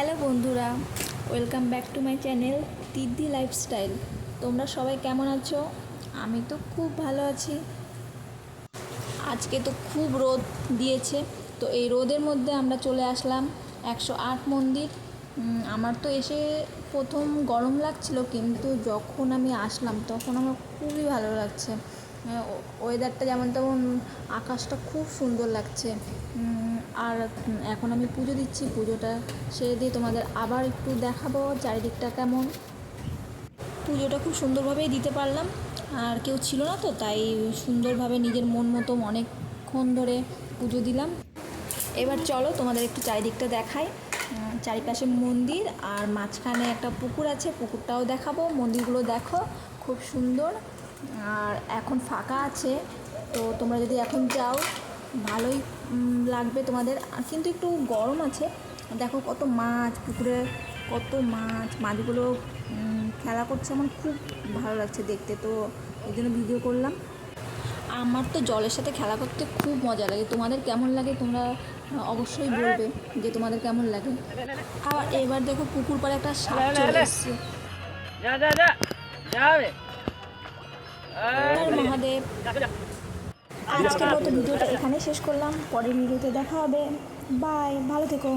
Hello বন্ধুরা, welcome back to my channel Tiddi lifestyle. তোমরা সবাই কেমন আছো? আমি তো খুব ভালো আছি। আজকে তো খুব রোদ দিয়েছে, তো এই রোদের মধ্যে আমরা চলে আসলাম একশো আট মন্দির। আমার তো এসে প্রথম গরম লাগছিল, কিন্তু যখন আমি আসলাম তখন আমার খুবই ভালো লাগছে। ওয়েদারটা যেমন তেমন আকাশটা খুব সুন্দর লাগছে। আর এখন আমি পুজো দিচ্ছি, পুজোটা সেরে দিয়ে তোমাদের আবার একটু দেখাবো চারিদিকটা কেমন। পুজোটা খুব সুন্দরভাবেই দিতে পারলাম, আর কেউ ছিল না তো, তাই সুন্দরভাবে নিজের মন মতো অনেকক্ষণ ধরে পুজো দিলাম। এবার চলো তোমাদের একটু চারিদিকটা দেখাই। চারিপাশে মন্দির আর মাঝখানে একটা পুকুর আছে, পুকুরটাও দেখাবো। মন্দিরগুলো দেখো, খুব সুন্দর। আর এখন ফাঁকা আছে, তো তোমরা যদি এখন যাও ভালোই লাগবে তোমাদের। আর কিন্তু একটু গরম আছে। দেখো কত মাছ পুকুরে কত মাছ। মাছগুলো খেলা করছে আমার খুব ভালো লাগছে দেখতে তো এই জন্য ভিডিও করলাম। আমার তো জলের সাথে খেলা করতে খুব মজা লাগে। তোমাদের কেমন লাগে তোমরা অবশ্যই বলবে যে তোমাদের কেমন লাগে। আবার এবার দেখো পুকুর পাড়ে একটা সাপ চলে এসছে। মহাদেব। আজকের মতো ভিডিওটা এখানে শেষ করলাম। পরের ভিডিওতে দেখা হবে। বাই ভালো থেকো।